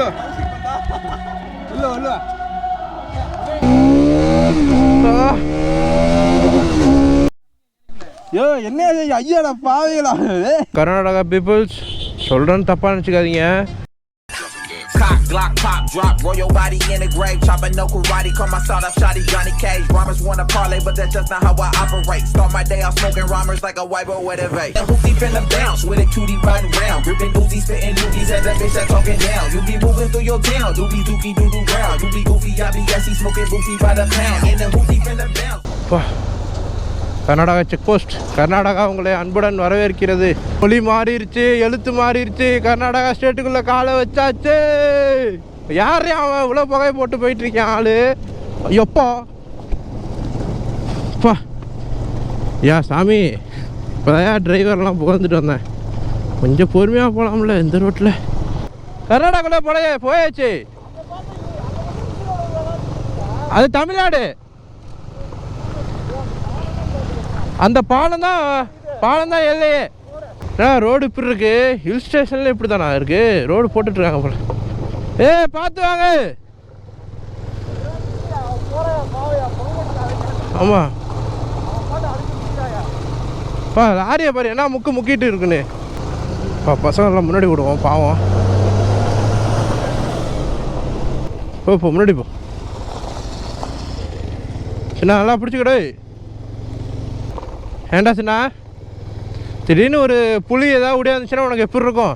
இல்ல இல்ல இல்ல யோ என்ன? ஐயாடா பாவிகளா கர்நாடகா பீப்புள்ஸ் சொல்கிறேன்னு தப்பாக நினச்சிக்காதீங்க. Glock, pop, drop, roll your body in the grave. Chopping no karate, call my start up shotty Johnny Cage. Rhymers wanna parlay, but that's just not how I operate. Start my day off smoking rhymers like a white boy with a vape. And Hoopty finna bounce with a cutie riding round. Gripping Uzi, spitting dookies at that bitch that talking down. You be moving through your town, doobie dookie doo doo round. You be goofy, I be gassy, smoking boofy by the pound. And the Hoopty finna bounce. Karnataka check post. Karnataka உங்களை அன்புடன் வரவேற்கிறது. மொழி மாறிடுச்சு எழுத்து மாறிடுச்சு கர்நாடகா ஸ்டேட்டுக்குள்ளே காலை வச்சாச்சு. யார் அவன் இவ்வளோ புகை போட்டு போயிட்டு இருக்கான் ஆளு? எப்போ அப்பா யா சாமி. இப்போதையா டிரைவர்லாம் புகழ்ந்துட்டு வந்தேன். கொஞ்சம் பொறுமையாக போகலாம்ல இந்த ரோட்டில் கர்நாடகாவில் போலயே போயாச்சு. அது தமிழ்நாடு. அந்த பாலம் தான் பாலம் தான் எல்லையே. ஏன்னா ரோடு இப்படி இருக்கு. ஹில் ஸ்டேஷன்ல இப்படி தானா இருக்கு? ரோடு போட்டுட்ருக்காங்க போல. ஏ பார்த்து வாங்க. ஆமாம் பா லாரியை பாரு. என்ன முக்கு முக்கிட்டு இருக்குன்னு. பா பசங்கள்லாம் முன்னாடி விடுவோம் பாவம். போ போ முன்னாடி போ. என்ன நல்லா பிடிச்சிக்கடே ஏண்டா சின்ன? திடீர்னு ஒரு புலி ஏதாவது உடையாந்துச்சுன்னா உனக்கு எப்படி இருக்கும்?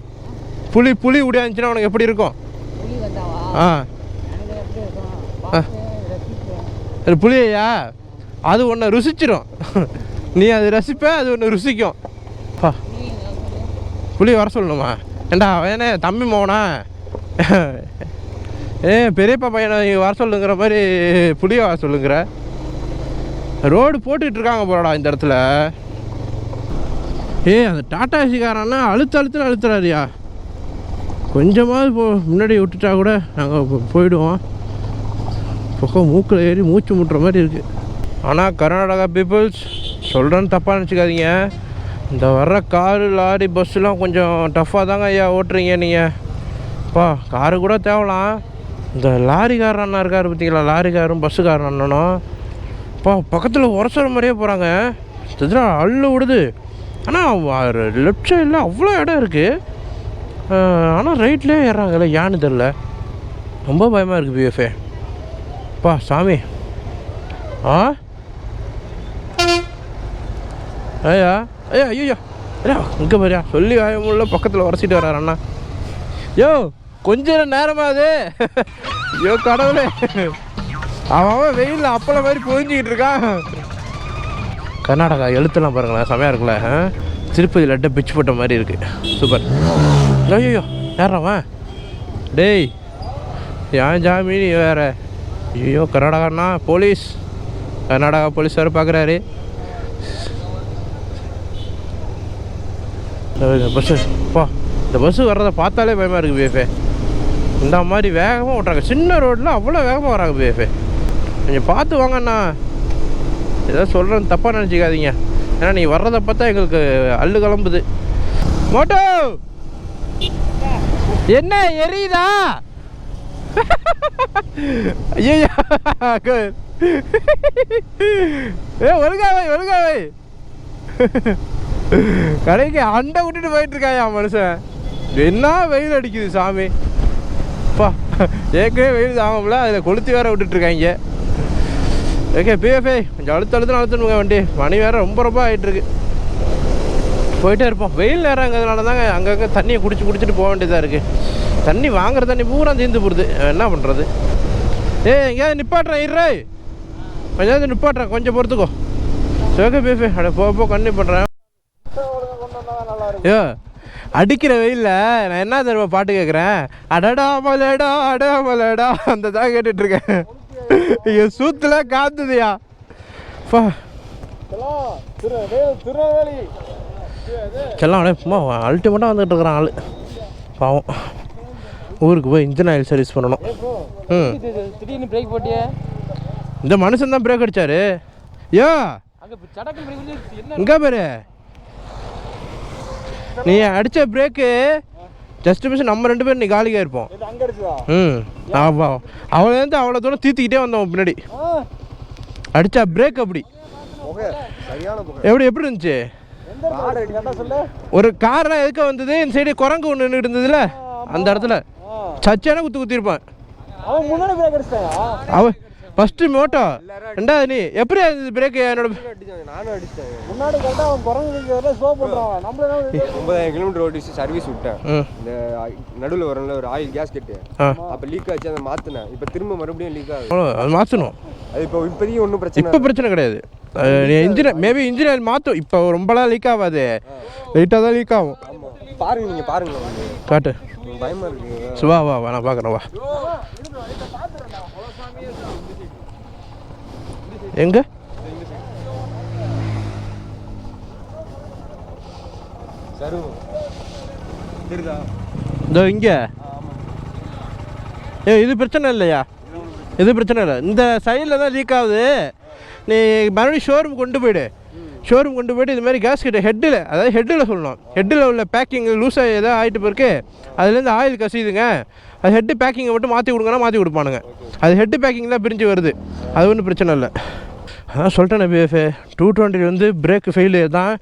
புலி புலி உடையாந்துச்சுன்னா உனக்கு எப்படி இருக்கும்? ஆ. அது புளியையா அது ஒன்று ருசிச்சிரும். நீ அது ரசிப்ப அது ஒன்று ருசிக்கும். பா. புளி வர சொல்லணுமா? ஏண்டா அவனே தம்பி மோனா ஏ பெரியப்பா பையனை நீ வர சொல்லுங்கிற மாதிரி புளியை வர சொல்லுங்கிற? ரோடு போட்டுட்டு இருக்காங்க போலடா இந்த இடத்துல. ஏய் அந்த டாடா ஏசிக்காரன்னா அழுத்து அழுத்துன்னு அழுத்துறாருயா. கொஞ்சமாவது போ முன்னாடி விட்டுட்டா கூட நாங்கள் போயிடுவோம். பக்கம் மூக்கில் ஏறி மூச்சு முட்டுற மாதிரி இருக்குது ஆனால் கர்நாடகா பீப்புள்ஸ் சொல்கிறேன்னு தப்பாக நினச்சிக்காதீங்க. இந்த வர்ற காரு லாரி பஸ்ஸுலாம் கொஞ்சம் டஃப்பாக தாங்க ஐயா ஓட்டுறீங்க நீங்கள் அப்பா காரு கூட தேவலாம். இந்த லாரிக்காரன் அண்ணா இருக்கார் பார்த்தீங்களா லாரிக்காரும் பஸ்ஸுக்காரன் அண்ணனும். அப்பா பக்கத்தில் உரசுற மாதிரியே போகிறாங்க இதுதான் அள்ளு விடுது. ஆனால் லெஃப்ட் சைடில் அவ்வளோ இடம் இருக்குது ஆனால் ரைட்லேயே ஏறாங்கல்ல ஏன்னு தெரில ரொம்ப பயமாக இருக்குது பிஎஃப்ஏ பா சாமி. ஆ? ஐயா ஐயா ஐயோ ஐயா இங்கே பாரியா சொல்லி வாயமுள்ள பக்கத்தில் உரசிட்டு வர்றாரு அண்ணா. யோ கொஞ்ச நேரமா அது ஐயோ கடவுளே. அவன் வெயிலில் அப்பள மாதிரி பொழிஞ்சிக்கிட்டு இருக்கான். கர்நாடகா எழுத்தெல்லாம் பாருங்களேன் செமையாக இருக்குல்ல திருப்பதி லட்டை பிச்சு போட்ட மாதிரி இருக்கு. சூப்பர். ஐயோ யாரவன் டேய் ஏன் ஜாமி நீ வேற. ஐயோ கர்நாடகாண்ணா போலீஸ். கர்நாடகா போலீஸ் வேறு பார்க்குறாரு பஸ்ஸு பா. இந்த பஸ்ஸு வர்றதை பார்த்தாலே பயமாக இருக்குது பிஎஃபே இந்த மாதிரி வேகமாக ஓட்டுறாங்க. சின்ன ரோட்டில் அவ்வளோ வேகமாக வராங்க பிஎஃபே கொஞ்சம் பார்த்து வாங்கண்ணா. ஏதோ சொல்கிறேன் தப்பாக நினச்சிக்காதீங்க. ஏன்னா நீ வர்றதை பார்த்தா எங்களுக்கு அள்ளு கிளம்புது. மோட்டோ! என்ன எரியுதா? ஐயோ ஏ ஒழுங்காவை ஒழுங்காவை கடைக்கு அண்டை விட்டுட்டு போயிட்டு இருக்காயா மனுஷன். என்ன வெயில் அடிக்குது சாமி. அப்பா ஏற்கனவே வெயில் சாமம்ல அதில் கொளுத்தி வேற விட்டுட்டு இருக்காங்க ஓகே பிஎஃப்ஐ கொஞ்சம் அழுத்த அழுத்தம் அழுத்தணுங்க வண்டி. மணி வேற ரொம்ப ரொம்ப ஆகிட்டுருக்கு போயிட்டே இருப்போம். வெயில் நேரங்கிறதுனால தாங்க அங்கங்கே தண்ணியை குடிச்சு குடிச்சிட்டு போக வேண்டியதாக இருக்குது தண்ணி வாங்குற தண்ணி பூரா தீர்ந்து போடுது என்ன பண்ணுறது ஏய் எங்கேயாவது நிப்பாட்டுறேன் இரு கொஞ்சம் நிப்பாட்டுறேன் கொஞ்சம் பொறுத்துக்கோ. சரி ஓகே பிஎஃப்ஐ அட போக போக கண்ணி பண்ணுறேன் ஐயோ அடிக்கிற வெயிலில் நான் என்ன தெரியுமா பாட்டு கேட்குறேன் அடடா மலடா அடா மலடா. அந்த தான் கேட்டுட்ருக்கேன் ஐயோ சூத்துல காத்துதியா. திருநெல்வேலி செல்லாம் அப்படியே சும்மா அல்டிமேட்டாக வந்துகிட்டு இருக்கிறான் ஆள். பாவம். ஊருக்கு போய் இன்ஜின் ஆயில் சர்வீஸ் பண்ணணும். ம். திடீர்னு பிரேக் போட்டியே இந்த மனுஷன் தான் பிரேக் அடிச்சாரு. யோ. அங்கே இங்கே பாரு. நீ அடித்த பிரேக்கு ஜஸ்ட் மிஸ் நம்ம ரெண்டு பேரும் நீ காலியாக இருப்போம். ம். ஆவா அவளேருந்து அவ்வளோ தூரம் தீர்த்திக்கிட்டே வந்தோம் பின்னாடி அடிச்சா பிரேக் அப்படி. எப்படி எப்படி இருந்துச்சு? ஒரு கார்லாம் எதுக்க வந்தது இந்த சைடு குரங்கு ஒன்று நின்றுட்டு இருந்ததுல அந்த இடத்துல. சச்சான குத்து குத்திருப்பான். அவன் ஃபஸ்ட்டு மோட்டோ ரெண்டாவது நீ எப்படி இருந்தது பிரேக் என்னோட நானும் அடிச்சிட்டேன் முன்னாடி கரெக்டாக அவன் குரங்கு ஸ்லோ பண்ணுறான் நம்மள ஒன்பதாயிரம் கிலோமீட்டர் ஓடிச்சு சர்வீஸ் விட்டேன். இந்த நடுவில் வரல ஒரு ஆயில் கேஸ் கட்டு ஆ. அப்போ லீக் ஆச்சு அதை மாற்றினேன் இப்போ திரும்ப மறுபடியும் லீக் ஆகுது. அவ்வளோ அது மாற்றணும் அது இப்போ இப்போதைக்கு ஒன்றும் பிரச்சனை இப்போ பிரச்சனை கிடையாது. இன்ஜினியர் மேபி இன்ஜினியர் மாற்றும் இப்போ ரொம்பலாம் லீக் ஆகாது. லைட்டாக தான் லீக் ஆகும். ஆமாம் பாருங்க நீங்கள் பாருங்க காட்டு. பயமாக இருக்குங்க சு, வா வா வா. நான் பார்க்குறேன் வா. எங்க? இதோ இங்கே. ஏ இது பிரச்சனை இல்லையா? இது பிரச்சனை இல்லை. இந்த சைடில் தான் லீக் ஆகுது. நீ மறுபடியும் ஷோரூம் கொண்டு போயிடு. ஷோரூம் கொண்டு போயிட்டு இது மாதிரி கேஸ் கிட்ட ஹெட்டில் அதாவது ஹெட்டில் சொல்லணும். ஹெட்டில் உள்ள பேக்கிங் லூஸாக ஏதோ ஆகிட்டு பிறகு அதுலேருந்து ஆயில் கசியுதுங்க. அது ஹெட்டு பேக்கிங்கை மட்டும் மாற்றி கொடுங்கன்னா மாற்றி கொடுப்பானுங்க. அது ஹெட்டு பேக்கிங் தான் பிரிஞ்சு வருது. அது ஒன்றும் பிரச்சனை இல்லை. அதான் சொல்லிட்டேன் பிஎஃப்ஏ டூ டுவெண்ட்டி வந்து பிரேக் ஃபெயிலியர் தான்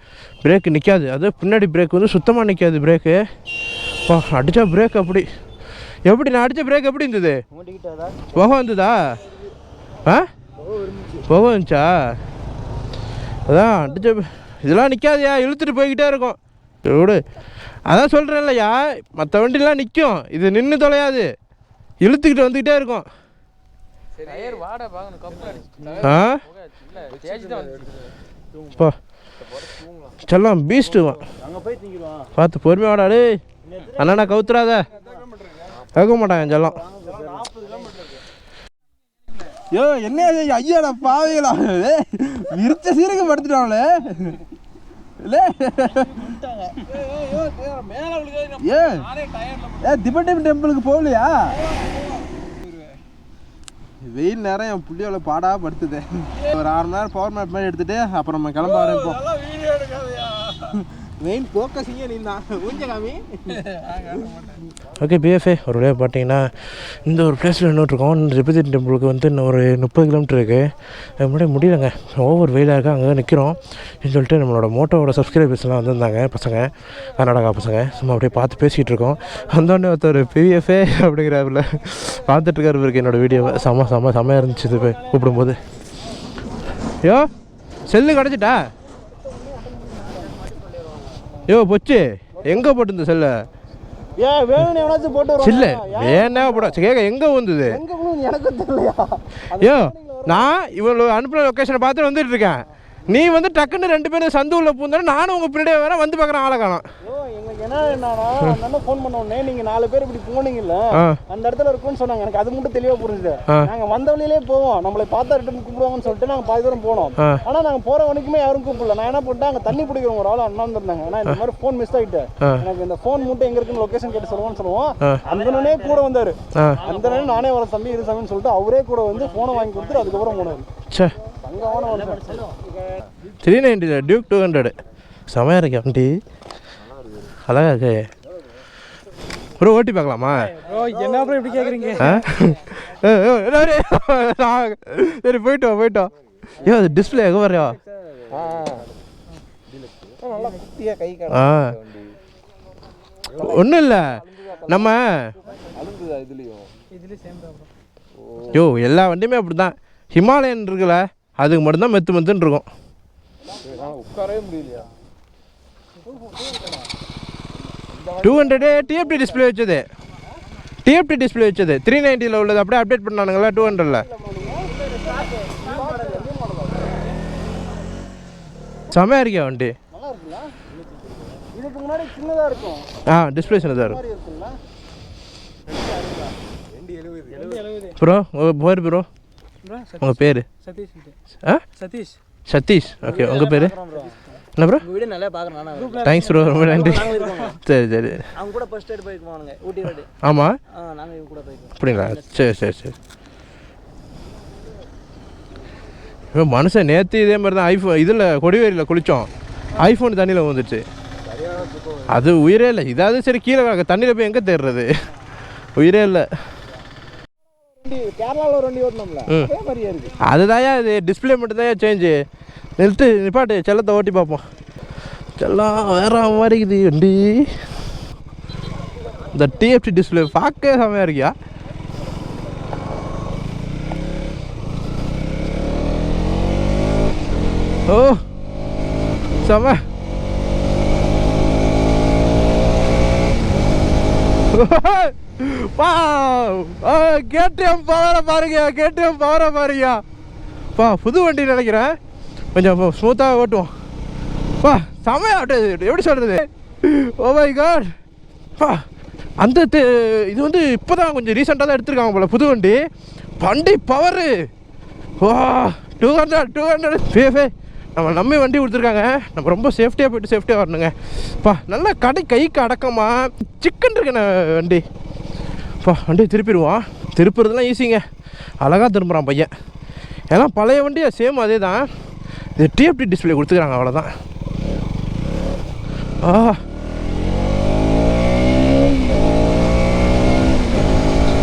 பிரேக் நிற்காது அது பின்னாடி பிரேக் வந்து சுத்தமாக நிற்காது பிரேக்கு பா அடித்தா பிரேக் அப்படி. எப்படி நான் அடித்த பிரேக் எப்படி இருந்தது? புகை வந்ததா? ஆ? புகை வந்துச்சா? அதான் அடித்த இதெல்லாம் நிற்காதியா இழுத்துட்டு போய்கிட்டே இருக்கும். விடு. அதான் சொல்கிறேன் இல்லையா மற்ற வண்டிலாம் நிற்கும் இது நின்று தொலையாது. இழுத்துக்கிட்டு வந்துக்கிட்டே இருக்கும். டயர் வாட பார்க்கணும் கப்பு அடிச்சு செல்லம் பீஸ்ட்டுவான் அங்கே போய் திங்கிடுவான் பார்த்து பொறுமையாக வாடா டேய். அண்ணா கவுத்துறாத. கேட்க மாட்டான் என் செல்லம். யோ என்ன? ஐயாடா பாவிகளா. ஏய், விரிச்ச சீரகம் படுத்துட்டாங்களே ஏ திபட்டம் டெம்பிளுக்கு போகலையா? வெயில் நேரம் என் புள்ளியோட பாடா படுத்துது. ஒரு ஆறு மணி நேரம் பவர் மேப் மாதிரி எடுத்துட்டு அப்புறம் நம்ம கிளம்ப ஆரம்பிப்போம். மெயின் ஃபோக்கஸிங்கே நீ தான் ஊஞ்ச காமி ஓகே பிஎஃப்ஏ ஒரு வழியாக பார்த்தீங்கன்னா இந்த ஒரு பிளேஸில் நின்றுட்டுருக்கோம் திருப்பதி டெம்பிளுக்கு வந்து இன்னும் ஒரு முப்பது கிலோமீட்டர் இருக்குது அது முன்னாடி முடியலங்க. ஓவர் வெயிலாக இருக்குது அங்கே நிற்கிறோம் அப்படின்னு சொல்லிட்டு நம்மளோட மோட்டோவோட சப்ஸ்கிரைபர்ஸ்லாம் வந்திருந்தாங்க பசங்க கர்நாடகா பசங்க. சும்மா அப்படியே பார்த்து பேசிகிட்டு இருக்கோம். வந்தோடனே ஒருத்தர் பிஎஃப்ஏ அப்படிங்கிறாப்புல பார்த்துட்ருக்காரு இவருக்கு என்னோடய வீடியோவை செம்ம செம்ம செம்மையாக இருந்துச்சு இது போய் கூப்பிடும்போது. ஐயோ செல்லு கிடச்சிட்டா யோ பொச்சு. எங்கே போட்டு செல்லை? ஏன் வேணும்னு எவனாச்சும் போட்டு சில்ல வேணா போட. கேட்க எங்கே வந்தது? எனக்கும் தெரியலையா? ஐயோ நான் இவ்வளோ அனுப்புன லொக்கேஷனை பார்த்து வந்துட்டு இருக்கேன். நீ வந்து டக்குன்னு ரெண்டு பேரும் சந்து உள்ள பூந்தா நானும் உங்கள் பின்னாடியே வரேன் வந்து பார்க்குறேன் ஆளை காணோம். எங்களுக்கு என்ன என்னன்னா ஃபோன் பண்ண உடனே நீங்க நாலு பேர் இப்படி போனீங்கல்ல அந்த இடத்துல இருக்கும்னு சொன்னாங்க. எனக்கு அது மட்டும் தெளிவா புரிஞ்சுது. நாங்க வந்த வழியிலே போவோம். நம்மளை பார்த்தா ரிட்டன் கூப்பிடுவாங்கன்னு சொல்லிட்டு நாங்க பாதி தூரம் போனோம். ஆனா நாங்க போற வரைக்குமே யாரும் கூப்பிடல. நான் என்ன பண்ணிட்டேன் அங்க தண்ணி பிடிக்கிறவங்க ஒரு ஆள் அண்ணா வந்திருந்தாங்க ஆனா இந்த மாதிரி ஃபோன் மிஸ் ஆயிட்டு. எனக்கு இந்த ஃபோன் மட்டும் எங்க இருக்குன்னு லொகேஷன் கேட்டு சொல்லுவோம்னு சொல்லுவோம். அந்த கூட வந்தாரு. அந்த நானே வர தம்பி இரு தம்பின்னு சொல்லிட்டு அவரே கூட வந்து போனை வாங்கி கொடுத்துட்டு அதுக்கப்புறம் போனாரு. த்ரீ நைன்ட்டியில் டியூக் டூ ஹண்ட்ரடு செமையாக இருக்கு வண்டி அழகா இருக்கு. ப்ரோ ஓட்டி பார்க்கலாமா? ப்ரோ என்ன அப்புறம் இப்படி ஏ, ஏ, ஏ, நான் சரி போயிட்டோம் போயிட்டோம் ஐயோ அது டிஸ்பிளே எங்கே வரையா நல்லா குட்டியா கை ஆ ஒன்றும் இல்லை நம்ம யோ எல்லா வண்டியுமே அப்படி தான் ஹிமாலயன் இருக்குல்ல? அதுக்கு மட்டும்தான் மெத்து மெத்துன்னு இருக்கும். உட்காரவே முடியலையா? டூ ஹண்ட்ரடு டிஎஃப்டி டிஸ்பிளே வச்சது. டிஎஃப்டி டிஸ்பிளே வச்சது. த்ரீ நைன்ட்டியில் உள்ளது. அப்படியே அப்டேட் பண்ணானுங்களா டூ ஹண்ட்ரடில் செமையாக இருக்கியா வண்டி. ஆ டிஸ்பிளே சின்னதாக இருக்கும். ப்ரோ பேர் ப்ரோ உங்கள் பேர்? சதீஷ் ஆ? சதீஷ் சதீஷ் ஓகே உங்கள் பேர்? என்ன ப்ரோ உங்க வீடு நல்லா பார்க்குறேன் நானும் தேங்க்ஸ் ப்ரோ ரொம்ப நன்றி. சரி சரி. அவங்க கூட ஃபர்ஸ்ட் எய்ட் போய்க்குவானுங்க ஊட்டி ரைடு ஆமாம் ஆ நாங்கள் இவங்க கூட போய்க்குவோம் அப்படிங்களா? சரி சரி சரி. மனுஷன் நேற்று இதே மாதிரி தான் ஐஃபோன் இதில் கொடிவேரியில் குளித்தோம் ஐஃபோன் தண்ணியில் வந்துச்சு அது உயிரே இல்லை. இதாவது சரி கீழே தண்ணியில் போய் எங்கே தேடுறது? உயிரே இல்லை. கேரளாவில் ஒரு வண்டி ஓட்டணும்ல? ம். அதே மாதிரியே இருக்கு. அதுதான்யா இது டிஸ்பிளே மட்டும்தான் சேஞ்சு நிறுத்து நிப்பாட்டு செல்லத்தை ஓட்டி பார்ப்போம். செல்லம் வேற மாதிரி இருக்குது வண்டி. இந்த டிஎஃப்டி டிஸ்பிளே பார்க்கவே செமையாக இருக்கியா? ஓ செம கேடிஎம் பவரை பாருங்க கேடிஎம் பவரை பாருங்க. பா புது வண்டி நினைக்கிறேன். கொஞ்சம் ஸ்மூத்தாக ஓட்டுவோம். பா செமையா எப்படி சொல்கிறது ஓ oh மை காட் பா அந்த இது வந்து இப்போ தான் கொஞ்சம் ரீசெண்டாக தான் எடுத்திருக்காங்க போல புது வண்டி. வண்டி பவரு வா டூ ஹண்ட்ரட் டூ ஹண்ட்ரட் ஃபே நம்ம நம்பி வண்டி கொடுத்துருக்காங்க. நம்ம ரொம்ப சேஃப்டியாக போயிட்டு சேஃப்டியாக வரணுங்க. பா நல்லா கடை கைக்கு அடக்கமா சிக்கன் இருக்குண்ணே வண்டி? அப்பா வண்டியை திருப்பிடுவான் திருப்புறதுலாம் ஈஸிங்க அழகாக திரும்புகிறான் பையன். ஏன்னா பழைய வண்டி சேம் அதே தான் இது டிஎஃப்டி டிஸ்பிளே கொடுத்துக்கிறாங்க அவ்வளோதான் ஆ.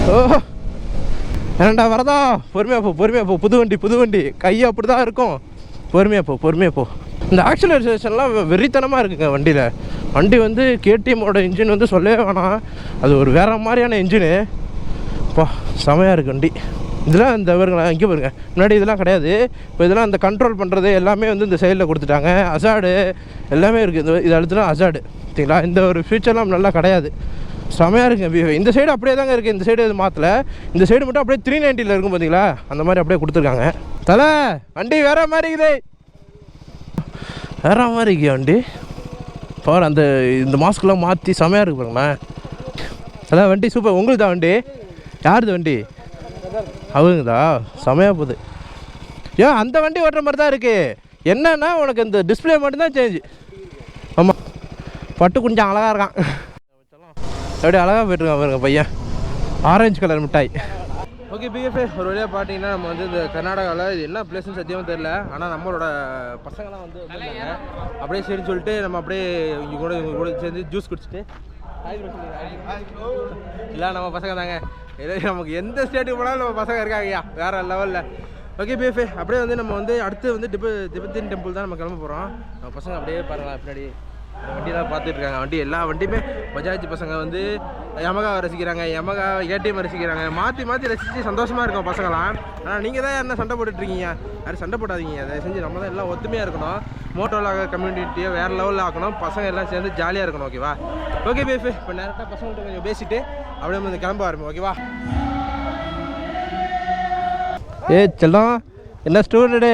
ஓ. ஏன்டா வரதா? பொறுமையாக போ பொறுமையாக போ. புது வண்டி புது வண்டி. கை அப்படி தான் இருக்கும். பொறுமையாக போ பொறுமையாக போ. இந்த ஆக்சிலரேஷன்லாம் வெறித்தனமாக இருக்குங்க வண்டியில். வண்டி வந்து கேடிஎம்மோட இன்ஜின் வந்து சொல்லவே வேணாம். அது ஒரு வேறு மாதிரியான இன்ஜினு அப்பா செமையாக இருக்குது வண்டி. இதெல்லாம் இந்த பாருங்களேன் இங்கே பாருங்க. முன்னாடி இதெல்லாம் கிடையாது. இப்போ இதெல்லாம் இந்த கண்ட்ரோல் பண்ணுறது எல்லாமே வந்து இந்த சைடில் கொடுத்துட்டாங்க. அசாடு எல்லாமே இருக்குது இந்த இது அடுத்துனா அசாடு சரிங்களா? இந்த ஒரு ஃபியூச்சர்லாம் நல்லா கிடையாது. செமையாக இருக்குங்க வியூ இந்த சைடு அப்படியே தாங்க இருக்குது இந்த சைடு இது மாற்றல இந்த சைடு மட்டும் அப்படியே த்ரீ நைன்ட்டியில் இருக்கும் பார்த்தீங்களா அந்த மாதிரி அப்படியே கொடுத்துருக்காங்க. தலை வண்டி வேற மாதிரி இருக்குது. வேற மாதிரி இருக்கே வண்டி. பாரு அந்த இந்த மாஸ்க்கெலாம் மாற்றி செமையாக இருக்கு பாருங்களேன் அதான் வண்டி சூப்பர் உங்களுக்கு தான் வண்டி? யாருது வண்டி? அவங்கதா செமையாக போகுது. ஏன் அந்த வண்டி ஓட்டுற மாதிரி தான் இருக்கு. என்னன்னா உனக்கு இந்த டிஸ்பிளே மட்டும்தான் சேஞ்சு ஆமாம் பட்டு கொஞ்சம் அழகாக இருக்கான். எப்படி அழகாக போயிட்டுருக்கான் பாருங்க பையன். ஆரஞ்சு கலர் மிட்டாய். ஓகே பிஎஃப்ஏ ஒரு வழியாக பார்த்தீங்கன்னா நம்ம வந்து இந்த கர்நாடகாவில் இது என்ன பிளேஸ்னு சத்தியமாக தெரில ஆனால் நம்மளோட பசங்களாம் வந்து அப்படியே சரின்னு சொல்லிட்டு நம்ம அப்படியே இங்கே கூட இவங்க கூட சேர்ந்து ஜூஸ் குடிச்சிட்டு இல்லை நம்ம பசங்க தாங்க. ஏதோ நமக்கு எந்த ஸ்டேட்டுக்கு போனாலும் நம்ம பசங்க இருக்காங்கய்யா. வேற லெவலில் ஓகே பிஎஃப்ஏ அப்படியே வந்து நம்ம வந்து அடுத்து வந்து டிப திபெத்தின் டெம்பிள் தான் நம்ம கிளம்ப போகிறோம் நம்ம பசங்க அப்படியே பாருங்களா பின்னாடி. வண்டியெல்லாம் பார்த்துட்டு இருக்காங்க. வண்டி எல்லா வண்டியுமே பஜாஜ் பசங்க வந்து யமகாவை ரசிக்கிறாங்க யமகா ஏடிஎம் ரசிக்கிறாங்க. மாற்றி மாற்றி ரசித்து சந்தோஷமாக இருக்கும் பசங்களாம் ஆனால் நீங்கள் தான் என்ன சண்டை போட்டுட்டு இருக்கீங்க யாரும் சண்டை போடாதீங்க. அதை செஞ்சு நம்ம தான் எல்லாம் ஒத்துமையாக இருக்கணும். மோட்டோவில் கம்யூனிட்டியை வேறு லெவலில் ஆக்கணும். பசங்க எல்லாம் சேர்ந்து ஜாலியாக இருக்கணும் ஓகேவா ஓகே பேஃபு இப்போ நேரத்தை பசங்கள்கிட்ட கொஞ்சம் பேசிட்டு அப்படியே வந்து கிளம்ப ஆரம்பி ஓகேவா ஏ செல்லம் என்ன ஸ்டூடெண்ட்டு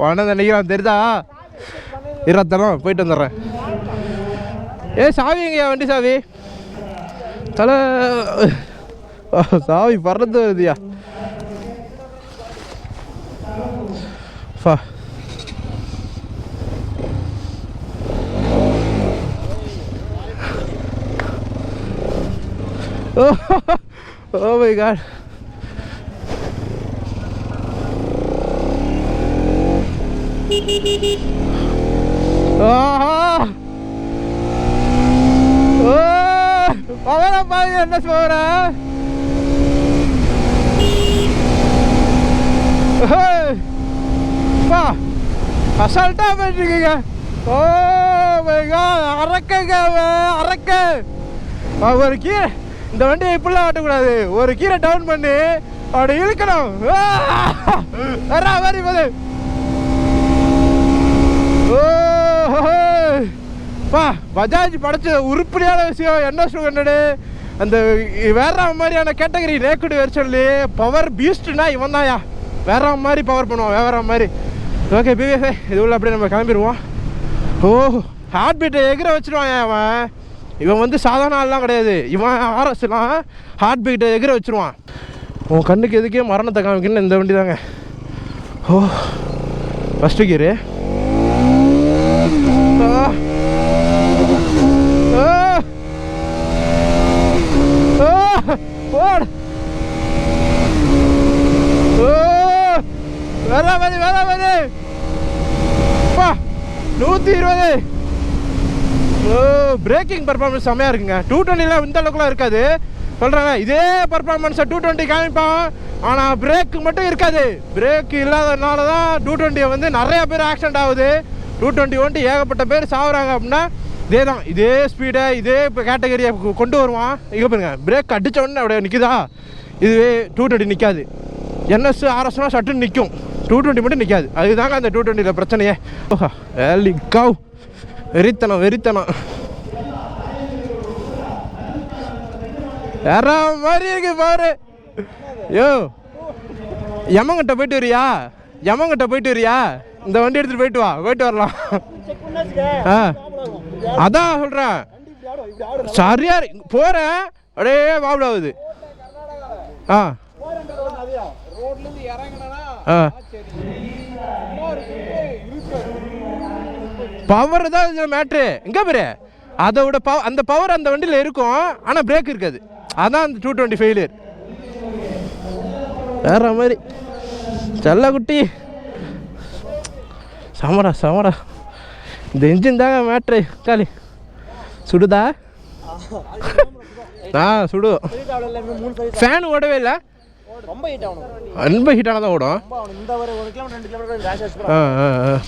வான நினைக்கிறான் தெரியுதா? இருபத்தரம் போயிட்டு வந்துடுறேன். ஏ சாவிங்கய்யா வண்டி சாவி? தலை ஆ, சாவி பறந்து வருதுயா ஃபா ஓ மை காட் ஆஹா ஓ பவரா பாருங்க என்ன பவரா பா அசால்ட்டா போயிட்டுருக்கீங்க ஓ மை அரக்கங்க அரக்க ஒரு கீரை இந்த வண்டியை இப்படிலாம் ஆட்டக்கூடாது. ஒரு கீரை டவுன் பண்ணி அப்படி இழுக்கணும். ஆ! வரா மாதிரி போது. ஓ! பா பஜாஜ் படைச்ச உருப்படியான விஷயம் என்ன சுகண்டடு அந்த வேற மாதிரியான கேட்டகரி ரேக்குடு வெர்ஷன்ல பவர் பீஸ்ட்னா இவன் தான்யா வேற மாதிரி பவர் பண்ணுவான் வேற மாதிரி. ஓகே பிவிஎஃப்ஐ இது உள்ள அப்படியே நம்ம கிளம்பிடுவோம். ஓ ஹார்ட் பீட்டை எகிற வச்சிருவான் அவன் இவன் வந்து சாதாரண ஆள்லாம் கிடையாது. இவன் ஆர்எஸ்லாம் ஹார்ட் பீட்டை எகிற வச்சிருவான். உன் கண்ணுக்கு எதுக்கே மரணத்தை காமிக்கணும்னு இந்த வண்டி தாங்க ஓ ஃபஸ்ட்டு கீரு ஆ. ஆ ஓடு ஓ வேற மாதிரி வேற நூற்றி இருபது. ஓ பிரேக்கிங் பர்ஃபார்மன்ஸ் செம்மையாக இருக்குங்க. டூ டுவெண்ட்டியில் இந்த அளவுக்குலாம் இருக்காது. சொல்கிறாங்க இதே பர்ஃபார்மன்ஸை டூ டுவெண்ட்டி காமிப்பான் ஆனால் பிரேக் மட்டும் இருக்காது. பிரேக் இல்லாதனால தான் டூ டுவெண்ட்டியை வந்து நிறைய பேர் ஆக்சிடென்ட் ஆகுது. டூ டுவெண்ட்டி ஒன்ட்டு ஏகப்பட்ட பேர் சாகுறாங்க அப்படின்னா இதே தான் இதே ஸ்பீடை இதே கேட்டகரியை கொண்டு வருவான். இங்கே பாருங்க பிரேக் அடிச்ச உடனே அப்படியே நிற்குதா இதுவே டூ டுவெண்ட்டி நிற்காது என்எஸ் ஆர்எஸ்னா சட்டுன்னு நிற்கும் டூ டுவெண்ட்டி மட்டும் நிற்காது அதுதாங்க அந்த டூ டுவெண்ட்டியில் பிரச்சனையே. ஓஹா வேலி கவ் வெறித்தனம் வெறித்தனம். வேற மாதிரி இருக்கு பாரு. யோ யமங்கிட்ட போயிட்டு வரியா? யமங்கிட்ட போயிட்டு வரியா? இந்த வண்டி எடுத்துட்டு போயிட்டு வா போயிட்டு வரலாம். ஆ. அதான் சொல்கிறேன் சரியா போகிறேன் அப்படியே வாபிள் ஆகுது ஆ. ஆ. பவர் தான் இதில் மேட்ரு எங்கே பேரு? அதை விட பவ அந்த பவர் அந்த வண்டியில் இருக்கும். ஆனால் பிரேக் இருக்காது. அதான் அந்த டூ டுவெண்ட்டி ஃபெயிலியர் வேற மாதிரி. செல்ல குட்டி சமடா சமடா. இந்த இன்ஜின் தாங்க மேட்ரு காலி. சுடுதா? ஆ சுடு. ஃபேன் ஓடவே இல்லை. ரொம்ப ஹீட்டான தான் ஓடும்.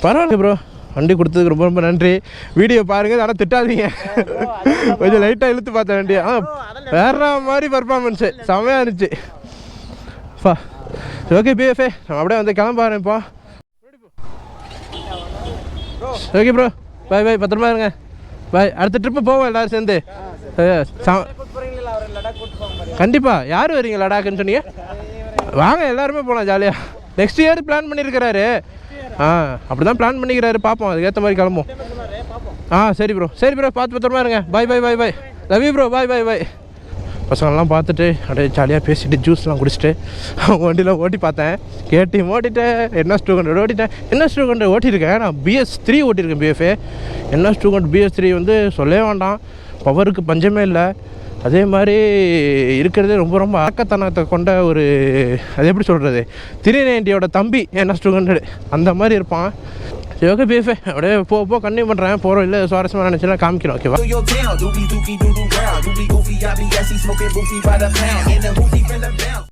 பரவாயில்ல ப்ரோ வண்டி கொடுத்ததுக்கு ரொம்ப ரொம்ப நன்றி. வீடியோ பாருங்க ஆனால் திட்டாதீங்க. கொஞ்சம் லைட்டாக இழுத்து பார்த்த வண்டி ஆ வேற மாதிரி பர்ஃபார்மன்ஸு செமையாக இருந்துச்சு. ஓகே பிஎஃப்ஏ நம்ம அப்படியே வந்து கிளம்ப ஆரம்பிப்போம். ஓகே ப்ரோ பாய் பாய் பத்திரமா இருங்க. பாய் அடுத்த ட்ரிப்பு போவோம் எல்லாரும் சேர்ந்து. அஹ், சா- போறீங்களா? அவர் லடாக் கூட்டு போங்க பாரு கண்டிப்பா. யார் வரீங்க லடாக்குன்னு சொன்னீங்க? வாங்க எல்லாருமே போகலாம் ஜாலியாக நெக்ஸ்ட் இயர் பிளான் பண்ணியிருக்கிறாரு ஆ? அப்படி தான் பிளான் பண்ணிக்கிறாரு. பார்ப்போம் அதுக்கேற்ற மாதிரி கிளம்பும் ஆ சரி ப்ரோ சரி ப்ரோ பார்த்து பத்திரமா இருங்க. Bye bye bye bye love you bro bye bye bye பசங்கள்லாம் பார்த்துட்டு அப்படியே ஜாலியாக பேசிட்டு ஜூஸ்லாம் குடிச்சிட்டு அவங்க வண்டியில் ஓட்டி பார்த்தேன். கேடிஎம் ஓட்டிட்டேன் என்ன டூ ஹண்ட்ரட் ஓட்டிட்டேன் என்ன டூ ஹண்ட்ரட் ஓட்டியிருக்கேன். நான் BS three ஓட்டியிருக்கேன் BFA NS two hundred BS three வந்து சொல்லவே வேண்டாம். பவருக்கு பஞ்சமே இல்லை. அதே மாதிரி இருக்கிறதே ரொம்ப ரொம்ப அறக்கத்தனத்தை கொண்ட ஒரு அது எப்படி சொல்கிறது த்ரீ நைன்ட்டியோட தம்பி என்ன டூ ஹண்ட்ரட் அந்த மாதிரி இருப்பான். சரி ஓகே பிஎஃப்ஏ அப்படியே போ போ கண்டினியூ பண்ணுறேன் போகிறோம் இல்லை சுவாரஸ்யமாக நினச்சுன்னா காமிக்கிறோம் ஓகேவா Through your town, doobie dookie doo doo brown, doobie goofy, I be gassy, smoking boofy by the pound, in the hoopty from the bounce.